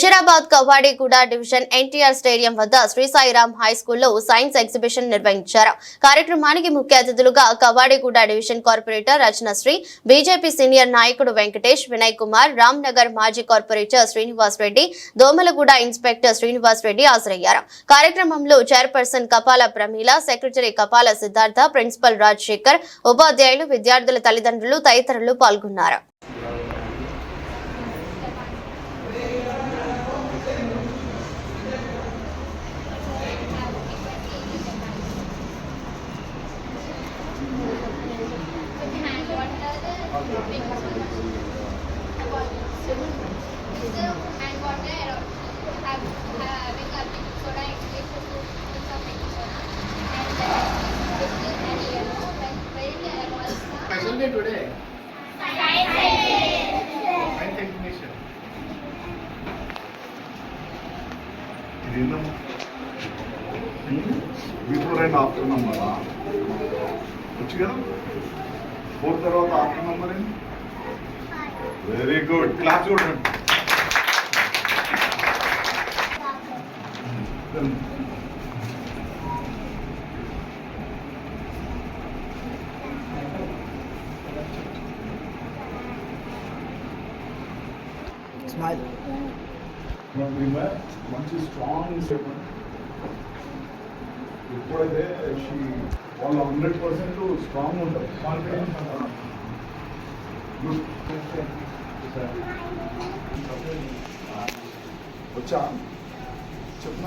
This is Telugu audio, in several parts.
Musheerabad Kavadiguda division NTR stadium వద్ద శ్రీ సాయిరామ్ హై స్కూల్లో సైన్స్ ఎగ్జిబిషన్ నిర్వహించారు కార్యక్రమానికి ముఖ్య అతిథులుగా Kavadiguda division corporator Rachanashri BJP senior నాయకుడు వెంకటేష్ వినయ్ కుమార్ రామ్ నగర్ మాజీ కార్పొరేటర్ శ్రీనివాస్ రెడ్డి దోమలగూడ ఇన్స్పెక్టర్ శ్రీనివాస్ రెడ్డి హాజరయ్యారు కార్యక్రమంలో చైర్పర్సన్ కపాల ప్రమీల సెక్రటరీ కపాల సిద్ధార్థ ప్రిన్సిపల్ రాజశేఖర్ ఉపాధ్యాయులు విద్యార్థుల తల్లిదండ్రులు తదితరులు పాల్గొన్నారు day today? Science exhibition. Science exhibition. ఇదేందమ్మా బిఫోర్ అండ్ ఆఫ్టర్ అమ్మా వచ్చు కదా ఫోర్ తర్వాత ఆఫ్టర్ నంబర్ ఏంటి వెరీ గుడ్ క్లాస్ చూడండి స్మైల్ మంచి స్ట్రాంగ్ ఎప్పుడైతే వాళ్ళు హండ్రెడ్ పర్సెంట్ స్ట్రాంగ్ ఉంటారు వచ్చా చెప్పిన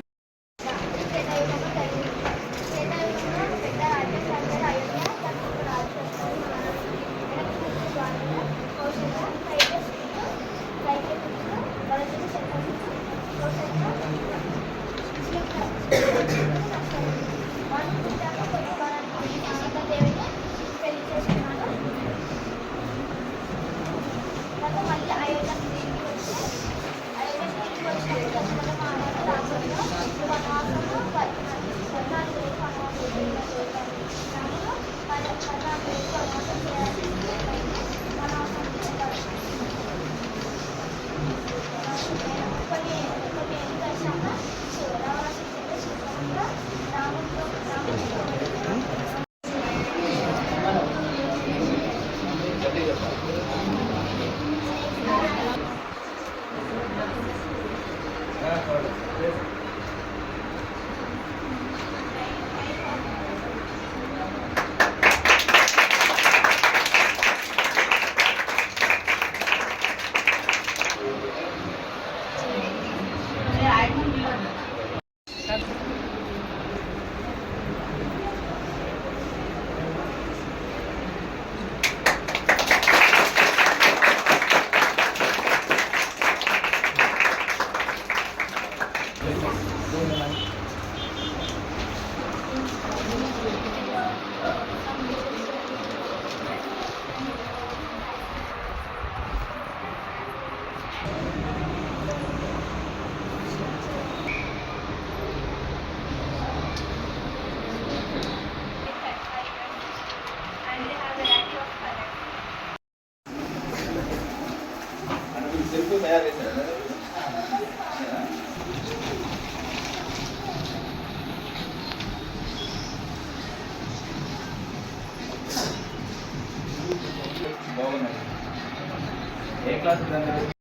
Yes. బాగున్నాయి ఏ క్లాస్